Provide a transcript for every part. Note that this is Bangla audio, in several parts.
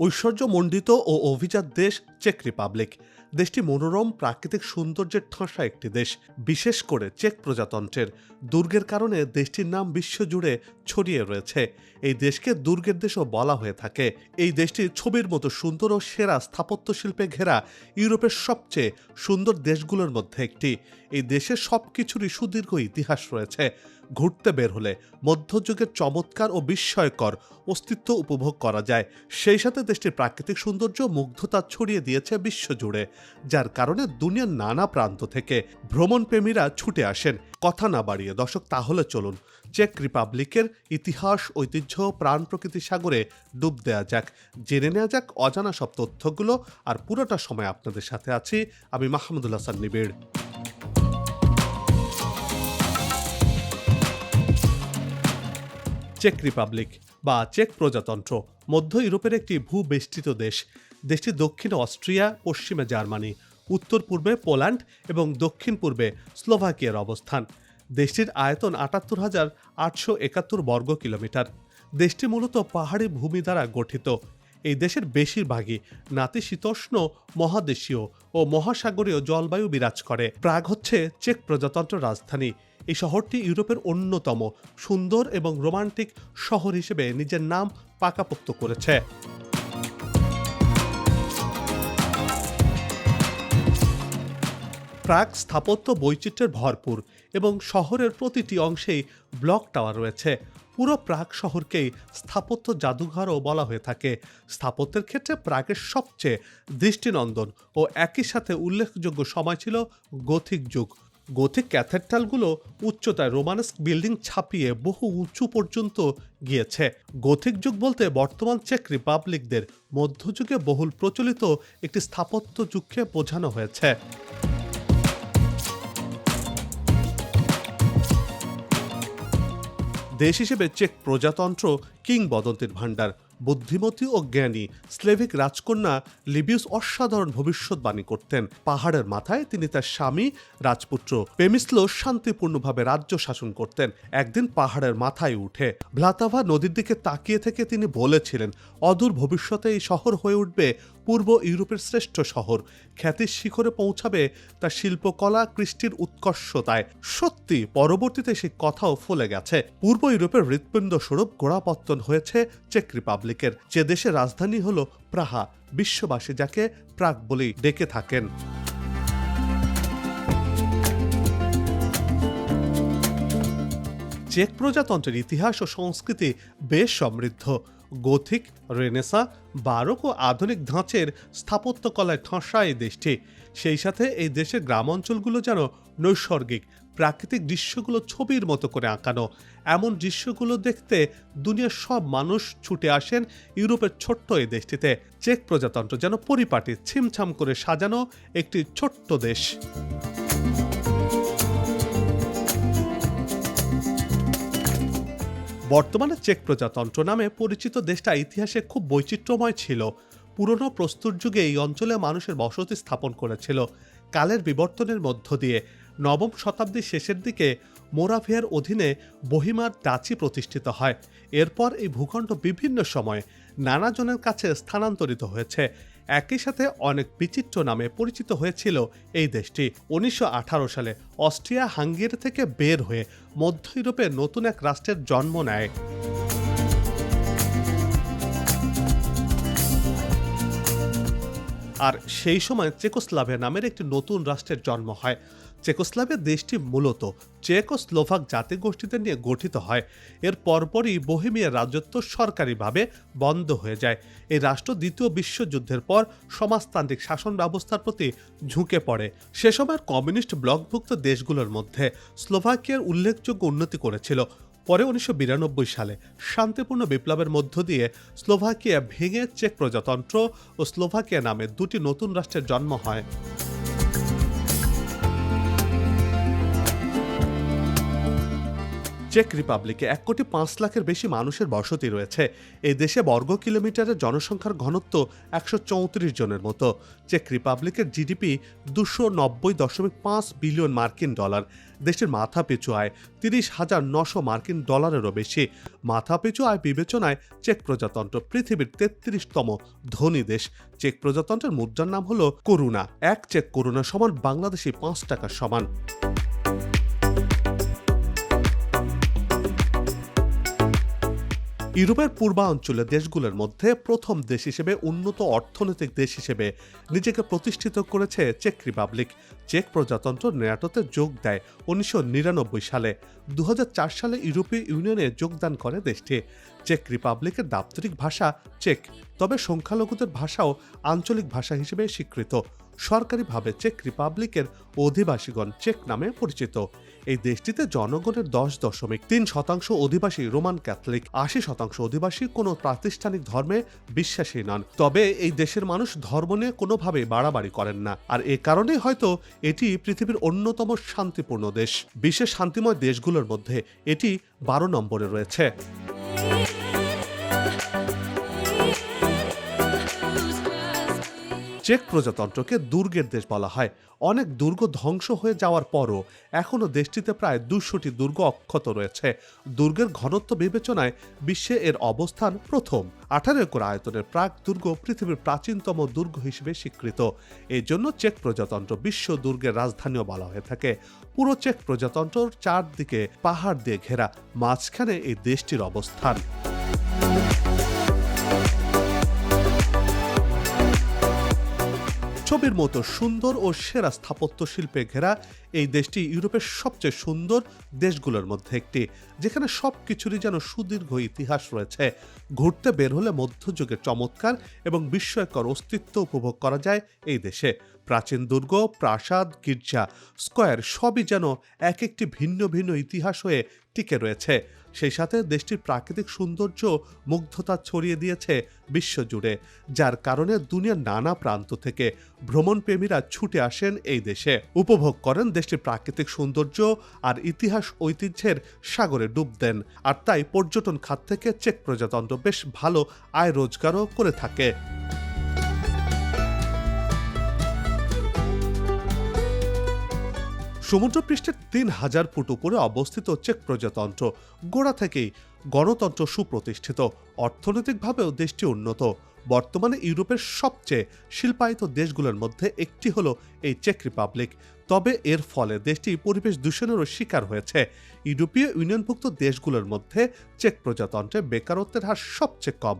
ঐশ্বর্যমণ্ডিত ও অভিজাত দেশ চেক রিপাবলিক দেশটি মনোরম, প্রাকৃতিক সৌন্দর্যের ঠাসা একটি দেশ, বিশেষ করে চেক প্রজাতন্ত্রের। দুর্গের কারণে দেশটির নাম বিশ্বজুড়ে ছড়িয়ে রয়েছে। এই দেশকে দুর্গের দেশও বলা হয়ে থাকে। এই দেশটি ছবির মতো সুন্দর ও সেরা স্থাপত্য শিল্পে ঘেরা ইউরোপের সবচেয়ে সুন্দর দেশগুলোর মধ্যে একটি। এই দেশের সবকিছুরই সুদীর্ঘ ইতিহাস রয়েছে। ঘুরতে বের হলে মধ্যযুগের চমৎকার ও বিস্ময়কর অস্তিত্ব উপভোগ করা যায়। সেই সাথে দেশটির প্রাকৃতিক সৌন্দর্য, মুগ্ধতা ছড়িয়ে দিয়েছে বিশ্বজুড়ে, যার কারণে দুনিয়ার নানা প্রান্ত থেকে ভ্রমণপ্রেমীরা ছুটে আসেন। কথা না বাড়িয়ে, দর্শক, তাহলে চলুন চেক রিপাবলিকের ইতিহাস, ঐতিহ্য, প্রাণ প্রকৃতি সাগরে ডুব দেওয়া যাক। জেনে নেওয়া যাক অজানা সব তথ্যগুলো, আর পুরোটা সময় আপনাদের সাথে আছি আমি মাহমুদুল হাসান নিবিড়। চেক রিপাবলিক বা চেক প্রজাতন্ত্র, মধ্য ইউরোপের একটি ভূবেষ্টিত দেশ। দেশটি দক্ষিণে অস্ট্রিয়া, পশ্চিমে জার্মানি, উত্তর পূর্বে পোল্যান্ড এবং দক্ষিণ পূর্বে স্লোভাকিয়ার অবস্থান। দেশটির আয়তন আটাত্তর হাজার আটশো একাত্তর বর্গ কিলোমিটার। দেশটি মূলত পাহাড়ি ভূমি দ্বারা গঠিত। এই দেশের বেশিরভাগই নাতিশীতোষ্ণ, মহাদেশীয় ও মহাসাগরীয় জলবায়ু বিরাজ করে। প্রাগ হচ্ছে চেক প্রজাতন্ত্র রাজধানী। এই শহরটি ইউরোপের অন্যতম সুন্দর এবং রোমান্টিক শহর হিসেবে নিজের নাম পাকাপোক্ত করেছে। প্রাগ স্থাপত্য বৈচিত্র্যের ভরপুর এবং শহরের প্রতিটি অংশেই ব্লক টাওয়ার রয়েছে। পুরো প্রাগ শহরকেই স্থাপত্য জাদুঘরও বলা হয়ে থাকে। স্থাপত্যের ক্ষেত্রে প্রাগের সবচেয়ে দৃষ্টিনন্দন ও একই সাথে উল্লেখযোগ্য সময় ছিল গথিক যুগ। গথিক ক্যাথেড্রালগুলো উচ্চতায় রোমানস্ক বিল্ডিং ছাপিয়ে বহু উঁচু পর্যন্ত গিয়েছে। গথিক যুগ বলতে বর্তমান চেক রিপাবলিকদের মধ্যযুগে বহুল প্রচলিত একটি স্থাপত্য যুগকে বোঝানো হয়েছে। দেশ হিসেবে চেক প্রজাতন্ত্র, কিংবদন্তির ভাণ্ডার, বুদ্ধিমতী ও জ্ঞানী স্লেভিক রাজকন্যা লিবিউস অসাধারণ ভবিষ্যৎবাণী করতেন। পাহাড়ের মাথায় তিনি তার স্বামী, রাজপুত্র পেমিসলো শান্তিপূর্ণভাবে রাজ্য শাসন করতেন। একদিন পাহাড়ের মাথায় উঠে ভ্লাতাভা নদীর দিকে তাকিয়ে থেকে তিনি বলেছিলেন, অদূর ভবিষ্যতে এই শহর হয়ে উঠবে পূর্ব ইউরোপের শ্রেষ্ঠ শহর। খ্যাতির শিখরে পৌঁছাবে তার শিল্পকলা কৃষ্টির উৎকর্ষতায়। সত্যি, পরবর্তীতে সেই কথাও ফলে গেছে। পূর্ব ইউরোপের হৃৎপিণ্ড স্বরূপ গোড়াপত্তন হয়েছে চেক রিপাবলিকের। যে দেশের রাজধানী হল প্রাহা, বিশ্ববাসী যাকে প্রাগ বলেই ডেকে থাকেন। চেক প্রজাতন্ত্রের ইতিহাস ও সংস্কৃতি বেশ সমৃদ্ধ। গোথিক, রেনেসা, বারক ও আধুনিক ধাঁচের স্থাপত্যকলায় ঠাঁসা এই দেশটি। সেই সাথে এই দেশের গ্রাম অঞ্চলগুলো যেন নৈসর্গিক, প্রাকৃতিক দৃশ্যগুলো ছবির মতো করে আঁকানো। এমন দৃশ্যগুলো দেখতে দুনিয়ার সব মানুষ ছুটে আসেন ইউরোপের ছোট্ট এই দেশটিতে। চেক প্রজাতন্ত্র যেন পরিপাটি, ছিমছাম করে সাজানো একটি ছোট্ট দেশ। বর্তমানে চেক প্রজাতন্ত্র নামে পরিচিত দেশটা ইতিহাসে খুব বৈচিত্র্যময় ছিল। পুরনো প্রস্তুর যুগে এই অঞ্চলে মানুষের বসতি স্থাপন করেছিল। কালের বিবর্তনের মধ্য দিয়ে নবম শতাব্দীর শেষের দিকে মোরাভিয়ার অধীনে বহিমার ডাচি প্রতিষ্ঠিত হয়। এরপর এই ভূখণ্ড বিভিন্ন সময়ে নানাজনের কাছে স্থানান্তরিত হয়েছে। একই সাথে অনেক বিচিত্র নামে পরিচিত হয়েছিল এই দেশটি। উনিশশো আঠারো সালে অস্ট্রিয়া হাঙ্গেরি থেকে বের হয়ে মধ্য ইউরোপে নতুন এক রাষ্ট্রের জন্ম নেয়। আর সেই সময় চেকোস্লাভিয়া নামের একটি নতুন রাষ্ট্রের জন্ম হয়। চেকোস্লাভিয়া দেশটি মূলত চেক ও স্লোভাক জাতিগোষ্ঠীদের নিয়ে গঠিত হয়। এর পরপরই বহিমিয়ার রাজত্ব সরকারিভাবে বন্ধ হয়ে যায়। এই রাষ্ট্র দ্বিতীয় বিশ্বযুদ্ধের পর সমাজতান্ত্রিক শাসন ব্যবস্থার প্রতি ঝুঁকে পড়ে। সে সময়ের কমিউনিস্ট ব্লকভুক্ত দেশগুলোর মধ্যে স্লোভাকিয়ার উল্লেখযোগ্য উন্নতি করেছিল। পরে উনিশশো বিরানব্বই সালে শান্তিপূর্ণ বিপ্লবের মধ্য দিয়ে স্লোভাকিয়া ভেঙে চেক প্রজাতন্ত্র ও স্লোভাকিয়া নামে দুটি নতুন রাষ্ট্রের জন্ম হয়। চেক রিপাবলিকে এক কোটি পাঁচ লাখের বেশি মানুষের বসতি রয়েছে। এই দেশে বর্গ কিলোমিটারের জনসংখ্যার ঘনত্ব একশো চৌত্রিশ জনের মতো। চেক রিপাবলিকের জিডিপি দুশো নব্বই দশমিক পাঁচ বিলিয়ন মার্কিন ডলার। দেশের মাথা পিছু আয় তিরিশ হাজার নশো মার্কিন ডলারেরও বেশি। মাথা পিছু আয় বিবেচনায় চেক প্রজাতন্ত্র পৃথিবীর তেত্রিশতম ধনী দেশ। চেক প্রজাতন্ত্রের মুদ্রার নাম হলো করুণা। এক চেক করুণা সমান বাংলাদেশি পাঁচ টাকার সমান। ইউরোপের পূর্বাঞ্চলের দেশগুলোর মধ্যে প্রথম দেশ হিসেবে উন্নত অর্থনৈতিক দেশ হিসেবে নিজেকে প্রতিষ্ঠিত করেছে চেক রিপাবলিক। চেক প্রজাতন্ত্র নেয়াটোতে যোগ দেয় উনিশশো নিরানব্বই সালে। দু হাজার চার সালে ইউরোপীয় ইউনিয়নে যোগদান করে দেশটি। চেক রিপাবলিকের দাপ্তরিক ভাষা চেক, তবে সংখ্যালঘুদের ভাষাও আঞ্চলিক ভাষা হিসেবে স্বীকৃত। সরকারিভাবে চেক রিপাবলিকের অধিবাসীগণ চেক নামে পরিচিত। এই দেশটিতে জনগণের দশ দশমিক তিন শতাংশ অধিবাসী রোমান ক্যাথলিক, আশি শতাংশ অধিবাসী কোনো প্রাতিষ্ঠানিক ধর্মে বিশ্বাসী নন। তবে এই দেশের মানুষ ধর্ম নিয়ে কোনোভাবে বাড়াবাড়ি করেন না। আর এ কারণেই হয়তো এটি পৃথিবীর অন্যতম শান্তিপূর্ণ দেশ। বিশ্বের শান্তিময় দেশগুলোর মধ্যে এটি বারো নম্বরে রয়েছে। চেক প্রজাতন্ত্রকে দুর্গের দেশ বলা হয়। অনেক দুর্গ ধ্বংস হয়ে যাওয়ার পরও এখনও দেশটিতে প্রায় দুশোটি দুর্গ অক্ষত রয়েছে। দুর্গের ঘনত্ব বিবেচনায় বিশ্বে এর অবস্থান প্রথম। আঠারো একর আয়তনের প্রাক দুর্গ পৃথিবীর প্রাচীনতম দুর্গ হিসেবে স্বীকৃত। এই জন্য চেক প্রজাতন্ত্র বিশ্ব দুর্গের রাজধানীও বলা হয়ে থাকে। পুরো চেক প্রজাতন্ত্রর চারদিকে পাহাড় দিয়ে ঘেরা, মাঝখানে এই দেশটির অবস্থান। ছবির মতো সুন্দর ও সেরা স্থাপত্য শিল্পে ঘেরা এই দেশটি ইউরোপের সবচেয়ে সুন্দর দেশগুলোর মধ্যে একটি। যেখানে সব কিছুরই যেন সুদীর্ঘ ইতিহাস রয়েছে। ঘুরতে বের হলে মধ্যযুগের চমৎকার এবং বিস্ময়কর অস্তিত্ব উপভোগ করা যায় এই দেশে। প্রাচীন দুর্গ, প্রাসাদ, গির্জা, স্কয়ার সবই যেন এক একটি ভিন্ন ভিন্ন ইতিহাস হয়ে টিকে রয়েছে। সেই সাথে দেশটির প্রাকৃতিক সৌন্দর্য মুগ্ধতা ছড়িয়ে দিয়েছে বিশ্বজুড়ে, যার কারণে দুনিয়ার নানা প্রান্ত থেকে ভ্রমণপ্রেমীরা ছুটে আসেন এই দেশে। উপভোগ করেন দেশটির প্রাকৃতিক সৌন্দর্য আর ইতিহাস ঐতিহ্যের সাগরে ডুব দেন, আর তাই পর্যটন খাত থেকে চেক প্রজাতন্ত্র বেশ ভালো আয় রোজগারও করে থাকে। সমুদ্রপৃষ্ঠের তিন হাজার ফুট উপরে অবস্থিত চেক প্রজাতন্ত্র, গোড়া থেকেই গণতন্ত্র সুপ্রতিষ্ঠিত। অর্থনৈতিকভাবেও দেশটি উন্নত। বর্তমানে ইউরোপের সবচেয়ে শিল্পায়িত দেশগুলোর মধ্যে একটি হলো এই চেক রিপাবলিক। তবে এর ফলে দেশটি পরিবেশ দূষণেরও শিকার হয়েছে। ইউরোপীয় ইউনিয়নভুক্ত দেশগুলোর মধ্যে চেক প্রজাতন্ত্রে বেকারত্বের হার সবচেয়ে কম।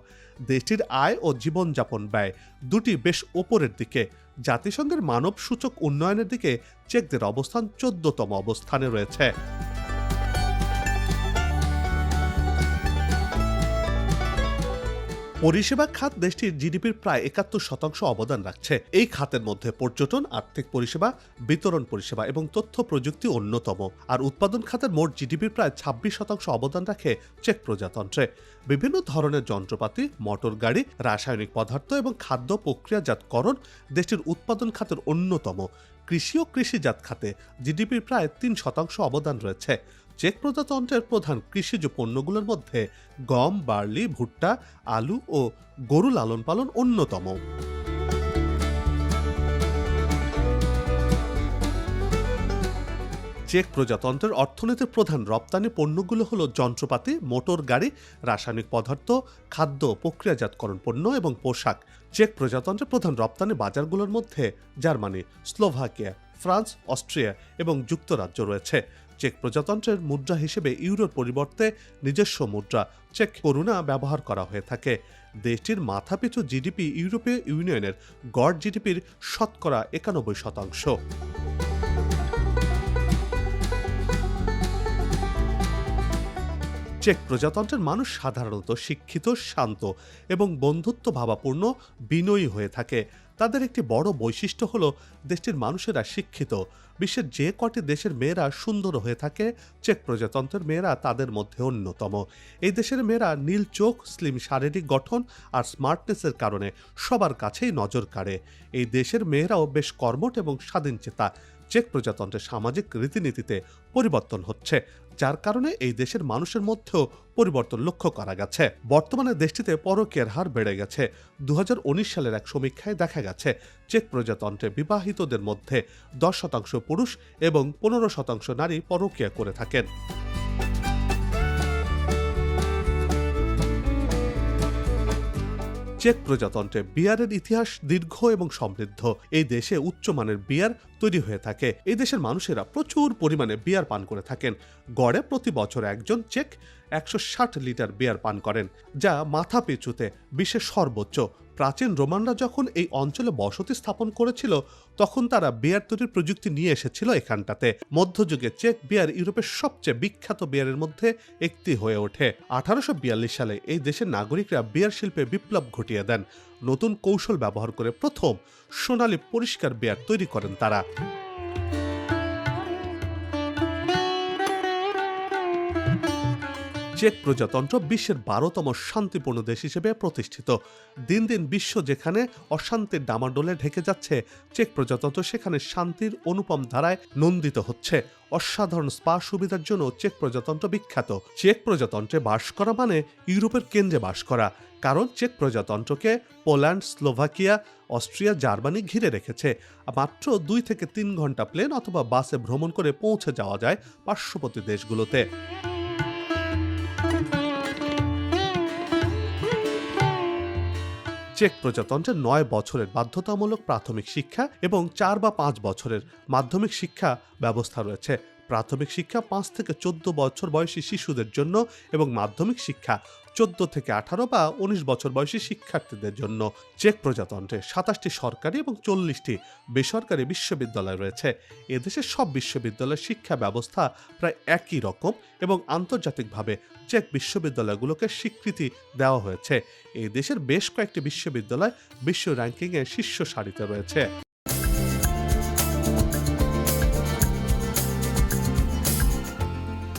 দেশটির আয় ও জীবনযাপন ব্যয় দুটি বেশ ওপরের দিকে। জাতিসংঘের মানব সূচক উন্নয়নের দিকে চেকদের অবস্থান চোদ্দতম অবস্থানে রয়েছে। পরিষেবা খাত দেশটির জিডিপির প্রায় একাত্তর শতাংশ অবদান রাখছে। এই খাতের মধ্যে পর্যটন, আর্থিক পরিষেবা, বিতরণ পরিষেবা এবং তথ্য প্রযুক্তি অন্যতম। আর উৎপাদন খাতের মোট জিডিপির প্রায় ছাব্বিশ শতাংশ অবদান রাখে চেক প্রজাতন্ত্রে। বিভিন্ন ধরনের যন্ত্রপাতি, মোটর গাড়ি, রাসায়নিক পদার্থ এবং খাদ্য প্রক্রিয়াজাতকরণ দেশটির উৎপাদন খাতের অন্যতম। কৃষি ও কৃষিজাত খাতে জিডিপির প্রায় তিন শতাংশ অবদান রয়েছে। চেক প্রজাতন্ত্রের প্রধান কৃষিজ পণ্যগুলোর মধ্যে গম, বার্লি, ভুট্টা, আলু ও গরু লালন পালন অন্যতম। চেক প্রজাতন্ত্রের অর্থনীতির প্রধান রপ্তানি পণ্যগুলো হলো যন্ত্রপাতি, মোটর গাড়ি, রাসায়নিক পদার্থ, খাদ্য, প্রক্রিয়াজাতকরণ পণ্য এবং পোশাক। চেক প্রজাতন্ত্রের প্রধান রপ্তানি বাজারগুলোর মধ্যে জার্মানি, স্লোভাকিয়া, ফ্রান্স, অস্ট্রিয়া এবং যুক্তরাজ্য রয়েছে। চেক প্রজাতন্ত্রের মুদ্রা হিসেবে ইউরোর পরিবর্তে নিজস্ব মুদ্রা, চেক করুণা ব্যবহার করা হয়ে থাকে। দেশটির মাথাপিছু জিডিপি ইউরোপীয় ইউনিয়নের গড় জিডিপির শতকরা একানব্বই শতাংশ। চেক প্রজাতন্ত্রের মানুষ সাধারণত শিক্ষিত, শান্ত এবং বন্ধুত্ব ভাবাপূর্ণ বিনয়ী হয়ে থাকে। তাদের একটি বড় বৈশিষ্ট্য হল দেশটির মানুষেরা শিক্ষিত। বিশ্বের যে কটি দেশের মেয়েরা সুন্দর হয়ে থাকে, চেক প্রজাতন্ত্রের মেয়েরা তাদের মধ্যে অন্যতম। এই দেশের মেয়েরা নীল চোখ, স্লিম শারীরিক গঠন আর স্মার্টনেসের কারণে সবার কাছেই নজর কাড়ে। এই দেশের মেয়েরাও বেশ কর্মট এবং স্বাধীনচেতা চেক প্রজাতন্ত্রের সামাজিক রীতিনীতিতে পরিবর্তন হচ্ছে, যার কারণে এই দেশের মানুষের মধ্যেও পরিবর্তন লক্ষ্য করা গেছে। বর্তমানে দেশটিতে পরকীয়ার হার বেড়ে গেছে। দু হাজার উনিশ সালের এক সমীক্ষায় দেখা গেছে চেক প্রজাতন্ত্রে বিবাহিতদের মধ্যে দশ শতাংশ পুরুষ এবং পনেরো শতাংশ নারী পরকীয়া করে থাকেন। চেক প্রজাতন্ত্রে বিয়ারের ইতিহাস দীর্ঘ এবং সমৃদ্ধ। এই দেশে উচ্চমানের বিয়ার তৈরি হয়ে থাকে। এই দেশের মানুষেরা প্রচুর পরিমাণে বিয়ার পান করে থাকেন। গড়ে প্রতি বছর একজন চেক একশো ষাট লিটার বিয়ার পান করেন, যা মাথা পিছুতে বিশ্বের সর্বোচ্চ। প্রাচীন রোমানরা যখন এই অঞ্চলে বসতি স্থাপন করেছিল, তখন তারা বিয়ার তৈরির প্রযুক্তি নিয়ে এসেছিল এখানটাতে। মধ্যযুগে চেক বিয়ার ইউরোপের সবচেয়ে বিখ্যাত বিয়ারের মধ্যে একটি হয়ে ওঠে। আঠারোশো বিয়াল্লিশ সালে এই দেশের নাগরিকরা বিয়ার শিল্পে বিপ্লব ঘটিয়ে দেন। নতুন কৌশল ব্যবহার করে প্রথম সোনালী পরিষ্কার বিয়ার তৈরি করেন তারা। চেক প্রজাতন্ত্র বিশ্বের বারোতম শান্তিপূর্ণ দেশ হিসেবে প্রতিষ্ঠিত। দিন দিন বিশ্ব যেখানে অশান্তির ডামাডোলে ঢেকে যাচ্ছে, চেক প্রজাতন্ত্র সেখানে শান্তির অনুপম ধারায় নন্দিত হচ্ছে। অসাধারণ স্পা সুবিধার জন্য চেক প্রজাতন্ত্র বিখ্যাত। চেক প্রজাতন্ত্রে বাস করা মানে ইউরোপের কেন্দ্রে বাস করা, কারণ চেক প্রজাতন্ত্রকে পোল্যান্ড, স্লোভাকিয়া, অস্ট্রিয়া, জার্মানি ঘিরে রেখেছে। মাত্র দুই থেকে তিন ঘণ্টা প্লেন অথবা বাসে ভ্রমণ করে পৌঁছে যাওয়া যায় পার্শ্ববর্তী দেশগুলোতে। চেক প্রজাতন্ত্রে নয় বছরের বাধ্যতামূলক প্রাথমিক শিক্ষা এবং চার বা পাঁচ বছরের মাধ্যমিক শিক্ষা ব্যবস্থা রয়েছে। প্রাথমিক শিক্ষা পাঁচ থেকে চোদ্দ বছর বয়সী শিশুদের জন্য এবং মাধ্যমিক শিক্ষা চোদ্দ থেকে আঠারো বা উনিশ বছর বয়সী শিক্ষার্থীদের জন্য। চেক প্রজাতন্ত্রে সাতাশটি সরকারি এবং চল্লিশটি বেসরকারি বিশ্ববিদ্যালয় রয়েছে। এদেশের সব বিশ্ববিদ্যালয়ের শিক্ষা ব্যবস্থা প্রায় একই রকম এবং আন্তর্জাতিকভাবে চেক বিশ্ববিদ্যালয়গুলোকে স্বীকৃতি দেওয়া হয়েছে। এই দেশের বেশ কয়েকটি বিশ্ববিদ্যালয় বিশ্ব র্যাঙ্কিংয়ে শীর্ষ সারিতে রয়েছে।